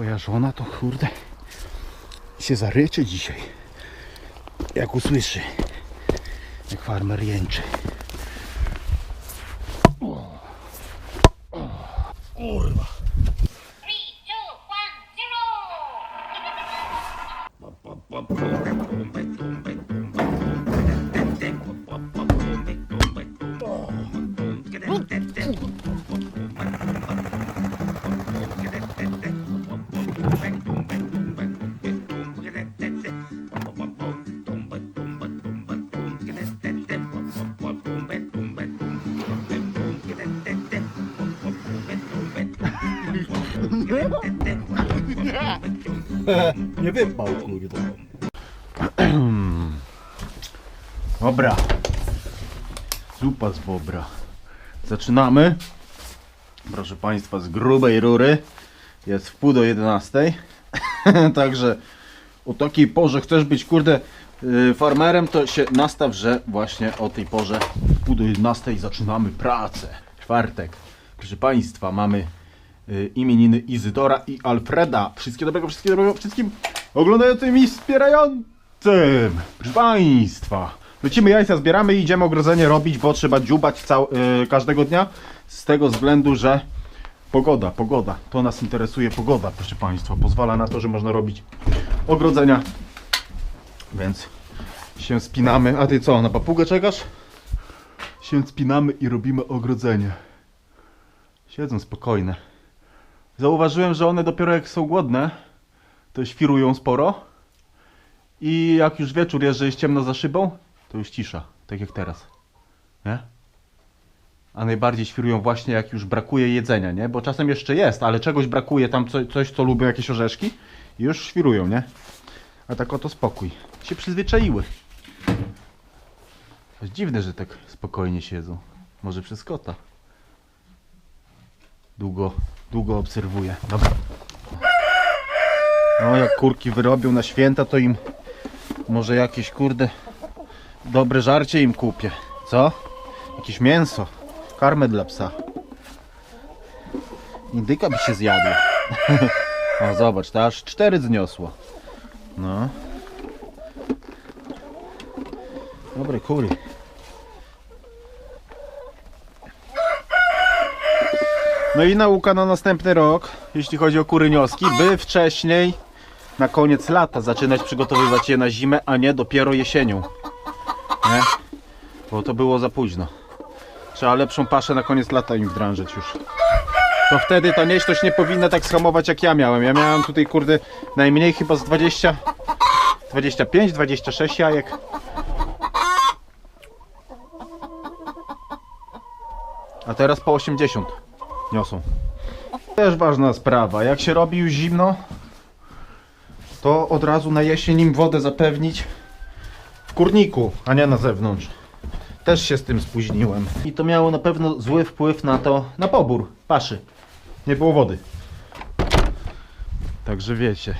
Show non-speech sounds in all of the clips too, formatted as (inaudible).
Twoja żona to kurde się zaryczy dzisiaj. Jak usłyszy. Jak farmer jęczy. Nie wypał, kurde. (clears throat) Dobra. Zupa z bobra. Zaczynamy. Proszę Państwa, z grubej rury. Jest w pół do 11. (clears throat) Także o takiej porze chcesz być, kurde, yy, farmerem, to się nastaw, że właśnie o tej porze w pół do 11 zaczynamy pracę. Czwartek. Proszę Państwa, mamy y, imieniny Izydora i Alfreda. Wszystkiego dobrego, wszystkiego dobrego wszystkim oglądającym i wspierającym. Proszę Państwa, lecimy jajca, zbieramy i idziemy ogrodzenie robić, bo trzeba dziubać cał, y, każdego dnia z tego względu, że pogoda, pogoda, to nas interesuje pogoda, proszę Państwa. Pozwala na to, że można robić ogrodzenia, więc się spinamy. A Ty co, na papugę czekasz? Się spinamy i robimy ogrodzenie. Siedzą spokojne. Zauważyłem, że one dopiero jak są głodne, to świrują sporo. I jak już wieczór jest, że jest ciemno za szybą, to już cisza, tak jak teraz. Nie? A najbardziej świrują właśnie jak już brakuje jedzenia, nie? Bo czasem jeszcze jest, ale czegoś brakuje, tam co, coś co lubią, jakieś orzeszki i już świrują, nie? A tak oto spokój. Się przyzwyczaiły. Jest dziwne, że tak spokojnie siedzą. Może przez kota. Długo, długo obserwuję. Dobra. No jak kurki wyrobią na święta, to im może jakieś kurde dobre żarcie im kupię. Co? Jakieś mięso. Karmę dla psa. Indyka by się zjadła. (laughs) O zobacz, to aż cztery zniosło. No. Dobre kury. No i nauka na następny rok, jeśli chodzi o kurynioski, by wcześniej, na koniec lata, zaczynać przygotowywać je na zimę, a nie dopiero jesienią. Nie? Bo to było za późno. Trzeba lepszą paszę na koniec lata im wdrążyć już. To wtedy ta nieśność nie powinna tak schamować jak ja miałem. Ja miałem tutaj kurde najmniej chyba z 20, 25, 26 jajek. A teraz po 80 niosą. Też ważna sprawa. Jak się robi już zimno, to od razu na jesień im wodę zapewnić w kurniku, a nie na zewnątrz. Też się z tym spóźniłem. I to miało na pewno zły wpływ na to, na pobór paszy. Nie było wody. Także wiecie,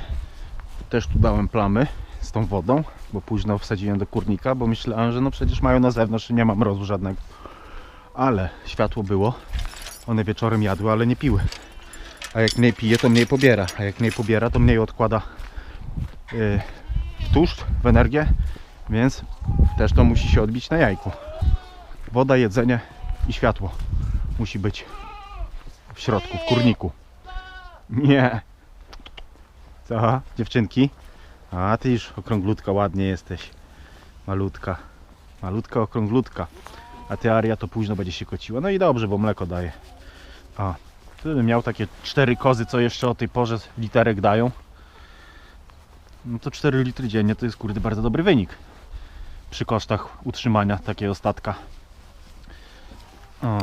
też tu dałem plamy z tą wodą, bo późno wsadziłem do kurnika, bo myślałem, że no przecież mają na zewnątrz i nie ma mrozu żadnego. Ale światło było, one wieczorem jadły, ale nie piły. A jak mniej pije, to mniej pobiera. A jak mniej pobiera, to mniej odkłada yy, tłuszcz, w energię, więc też to musi się odbić na jajku. Woda, jedzenie i światło musi być w środku, w kurniku. Nie. Co, dziewczynki? A ty już okrąglutka, ładnie jesteś. Malutka. Malutka, okrąglutka. A ty Aria to późno będzie się kociła. No i dobrze, bo mleko daje. A, gdybym miał takie cztery kozy, co jeszcze o tej porze literek dają. No to 4 litry dziennie to jest kurde bardzo dobry wynik. Przy kosztach utrzymania takiego statka. O,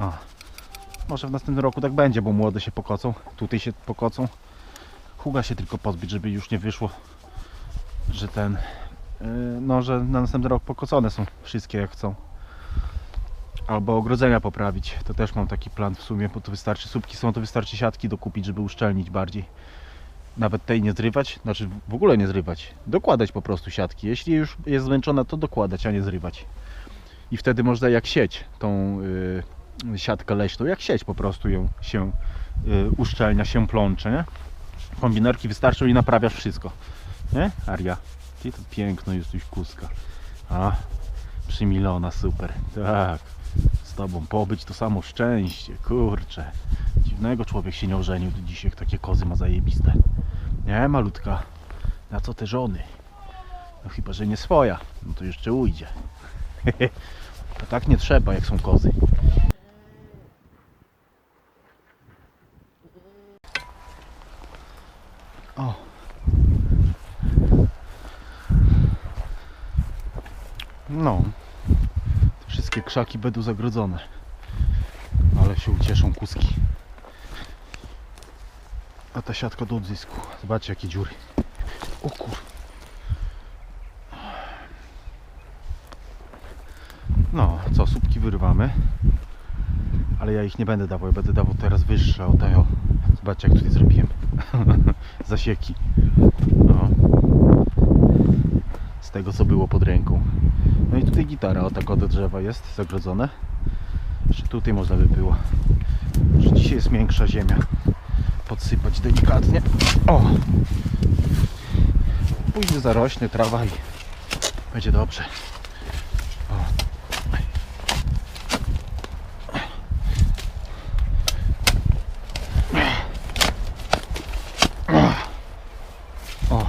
o. Może w następnym roku tak będzie, bo młode się pokocą. Tutaj się pokocą. Huga się tylko pozbyć, żeby już nie wyszło, że ten. yy, No, że na następny rok pokocone są wszystkie jak chcą. Albo ogrodzenia poprawić. To też mam taki plan w sumie, bo to wystarczy. Słupki są, to wystarczy siatki dokupić, żeby uszczelnić bardziej. Nawet tej nie zrywać, znaczy w ogóle nie zrywać. Dokładać po prostu siatki. Jeśli już jest zmęczona, to dokładać, a nie zrywać. I wtedy można jak sieć tą y, siatkę leśną, jak sieć po prostu ją się y, uszczelnia, się plącze, nie? Kombinerki wystarczą i naprawiasz wszystko. Nie, Aria? Ty to piękno jesteś kuska. A, przymilona, super. Tak, z tobą pobyć to samo szczęście, kurczę. Dziwnego człowiek się nie ożenił do dzisiaj, takie kozy ma zajebiste. Nie, malutka, na co te żony? No chyba, że nie swoja, no to jeszcze ujdzie. (laughs) To tak nie trzeba, jak są kozy. O. No. Te krzaki będą zagrodzone. Ale się ucieszą kuski. A ta siatka do odzysku. Zobaczcie jakie dziury. O kur... No, co, słupki wyrywamy. Ale ja ich nie będę dawał, ja będę dawał teraz wyższe o tego. Zobaczcie jak tutaj zrobiłem. (laughs) Zasieki. No. Z tego co było pod ręką. No i tutaj gitara o tak od drzewa jest zagrodzone. Jeszcze tutaj można by było. Że dzisiaj jest miększa ziemia. Podsypać delikatnie. O! Później zarośnie trawa i będzie dobrze. O. O.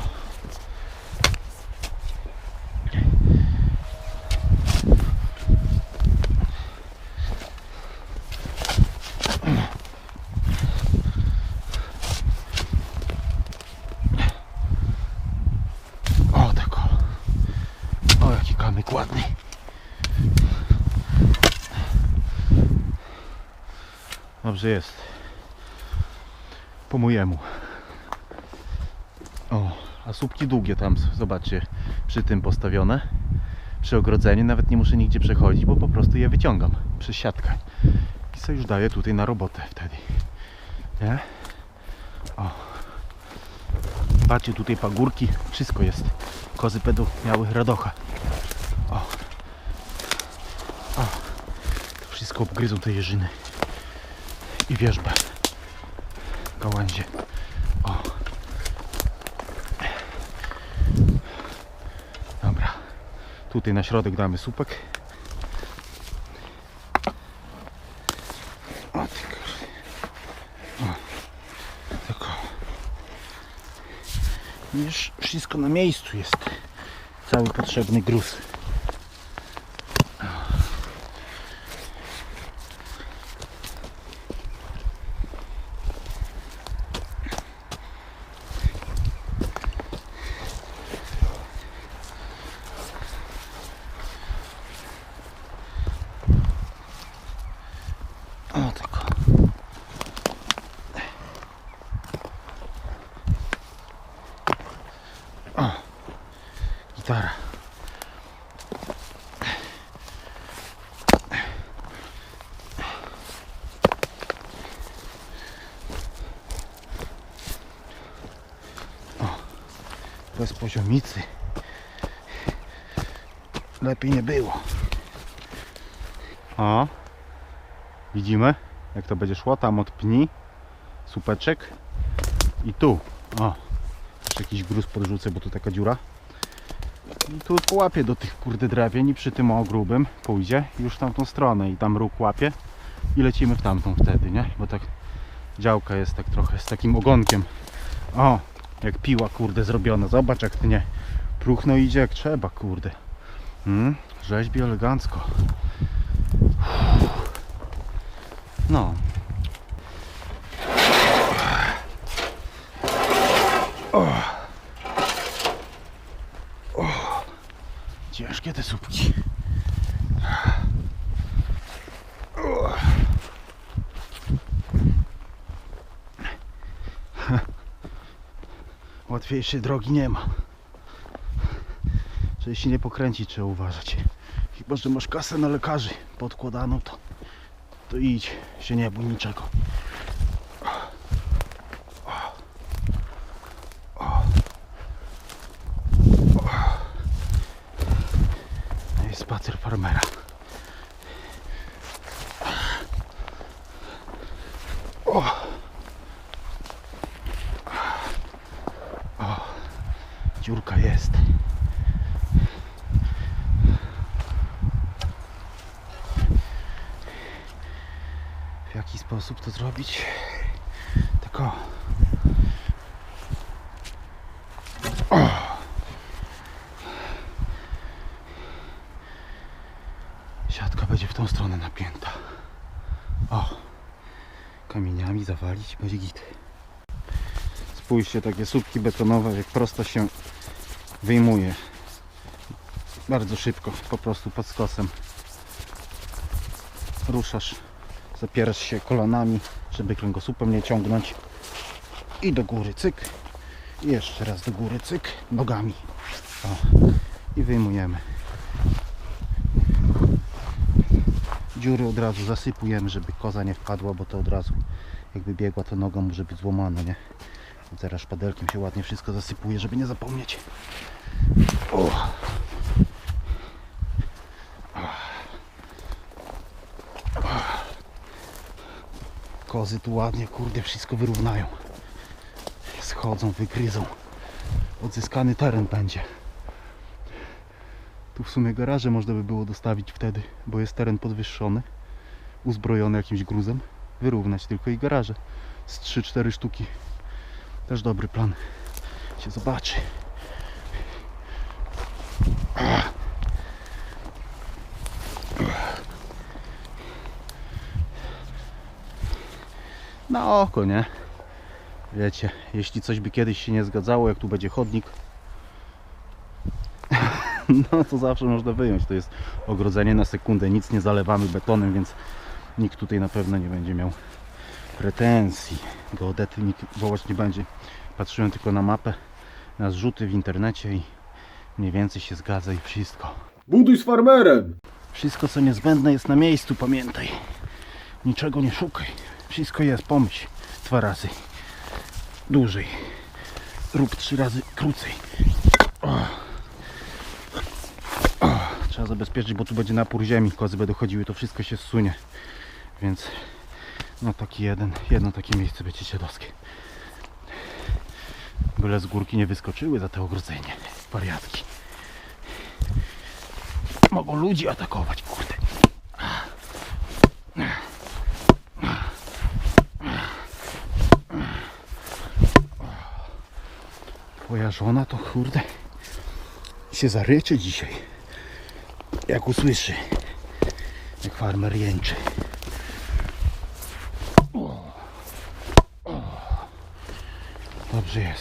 O, tak o. O, jaki kamyk ładny. Dobrze jest. Po mojemu. O, a słupki długie tam, zobaczcie, przy tym postawione. Przy ogrodzeniu nawet nie muszę nigdzie przechodzić, bo po prostu je wyciągam przez siatkę. I co już daję tutaj na robotę wtedy. Nie? O. Patrzcie, tutaj pagórki, wszystko jest. Kozy będą miały radocha. O. O. To wszystko obgryzą te jeżyny. I wierzbę. Gałęzie. O. Dobra. Tutaj na środek damy słupek. O ty O. Tak o. Już wszystko na miejscu jest. Cały potrzebny gruz. Poziomicy. Lepiej nie było. O, widzimy jak to będzie szło. Tam od pni, słupeczek i tu. O, jeszcze jakiś gruz podrzucę, bo tu taka dziura. I tu połapie do tych kurde drewień i przy tym o grubym pójdzie już w tamtą stronę i tam róg łapie i lecimy w tamtą wtedy, nie? Bo tak działka jest tak trochę z takim ogonkiem. O, jak piła kurde zrobiona. Zobacz jak nie próchno idzie jak trzeba kurde. Hmm? Rzeźbi elegancko. No. Ciężkie te słupki. Łatwiejszej drogi nie ma. Żeby się nie pokręcić trzeba uważać. Chyba, że masz kasę na lekarzy podkładaną, to, to idź, się nie bój niczego. Spacer farmera. Dziurka jest. W jaki sposób to zrobić? Tak o. Siatka będzie w tą stronę napięta. O. Kamieniami zawalić będzie git. Spójrzcie, takie słupki betonowe, jak prosto się wyjmuje. Bardzo szybko, po prostu pod skosem. Ruszasz, zapierasz się kolanami, żeby kręgosłupem nie ciągnąć. I do góry, cyk. I jeszcze raz do góry, cyk, nogami. O. I wyjmujemy. Dziury od razu zasypujemy, żeby koza nie wpadła, bo to od razu jakby biegła, to nogą może być złamana, nie? Teraz szpadelkiem się ładnie wszystko zasypuje, żeby nie zapomnieć. O. Kozy tu ładnie, kurde, wszystko wyrównają. Schodzą, wygryzą. Odzyskany teren będzie. Tu w sumie garaże można by było dostawić wtedy, bo jest teren podwyższony, uzbrojony jakimś gruzem. Wyrównać tylko i garaże z 3-4 sztuki. Też dobry plan. Się zobaczy. Na oko, nie? Wiecie, jeśli coś by kiedyś się nie zgadzało, jak tu będzie chodnik, (laughs) no to zawsze można wyjąć. To jest ogrodzenie na sekundę, nic nie zalewamy betonem, więc nikt tutaj na pewno nie będzie miał pretensji. Geodety nikt wołać nie będzie. Patrzyłem tylko na mapę, na zrzuty w internecie i mniej więcej się zgadza i wszystko. Buduj z farmerem! Wszystko co niezbędne jest na miejscu, pamiętaj. Niczego nie szukaj. Wszystko jest, pomyśl. Dwa razy. Dłużej. Rób trzy razy krócej. O. O. Trzeba zabezpieczyć, bo tu będzie napór ziemi. Kozy będą chodziły, to wszystko się zsunie. Więc no taki jeden, jedno takie miejsce będzie dziadowskie. Byle z górki nie wyskoczyły za to ogrodzenie. Wariatki. Mogą ludzi atakować, kurde. Twoja żona to kurde się zaryczy dzisiaj. Jak usłyszy, jak farmer jęczy. O. O. Dobrze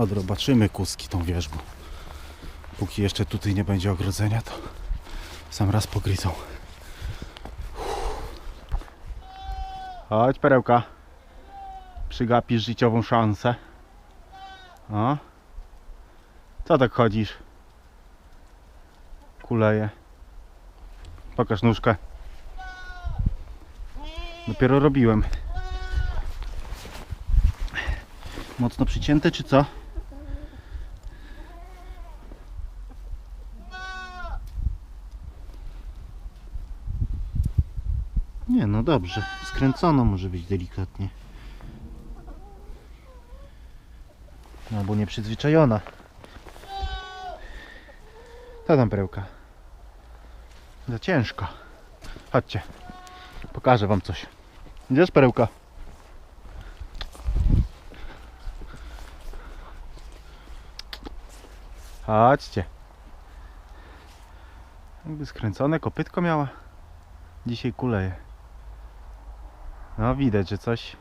Odrobaczymy kuski tą wierzbą. Póki jeszcze tutaj nie będzie ogrodzenia, to sam raz pogryzą. Chodź perełka. Przygapisz życiową szansę. O. Co tak chodzisz? Kuleje. Pokaż nóżkę. Dopiero robiłem. Mocno przycięte czy co? Nie, no dobrze. Skręcono może być delikatnie. No, albo nieprzyzwyczajona. Ta tam perełka. Za ciężka. Chodźcie. Pokażę wam coś. Idziesz perełka? Chodźcie. Jakby skręcone kopytko miała. Dzisiaj kuleje. No widać, że coś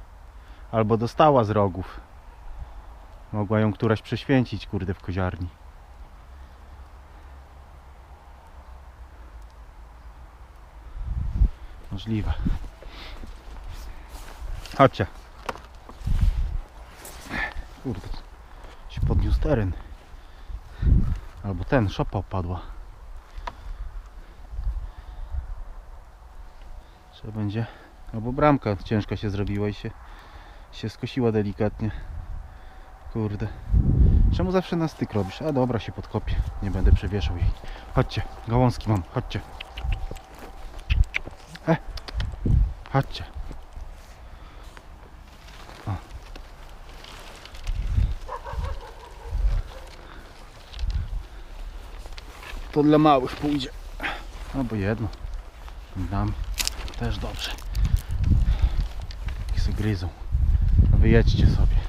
albo dostała z rogów. Mogła ją któraś prześwięcić, kurde, w koziarni. Możliwe. Chodźcie. Kurde, się podniósł teren. Albo ten, szopa opadła. Trzeba będzie Albo bramka ciężka się zrobiła i się, się skosiła delikatnie. Kurde. Czemu zawsze na styk robisz? A dobra, się podkopię. Nie będę przewieszał jej. Chodźcie, gałązki mam, chodźcie. E, chodźcie. To dla małych pójdzie. Albo jedno. Dam. Też dobrze. Gryzą. A wy jedźcie sobie.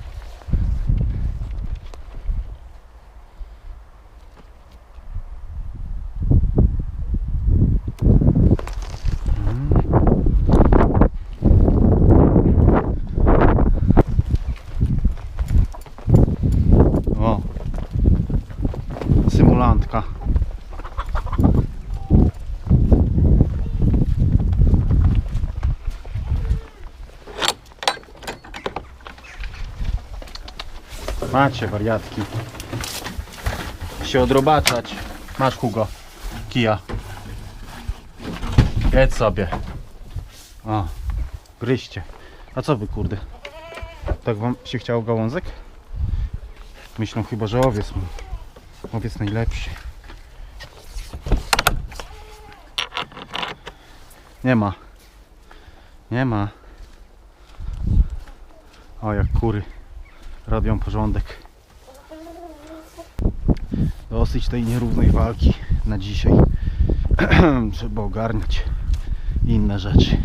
O. Symulantka. Macie wariatki. Się odrobaczać. Masz Hugo. Kija. Jedz sobie. O. Gryźcie. A co wy kurde? Tak wam się chciało gałązek? Myślą chyba, że owiec mu. Owiec najlepszy. Nie ma. Nie ma. O, jak kury robią porządek. Dosyć tej nierównej walki na dzisiaj. (clears throat) Trzeba ogarniać inne rzeczy.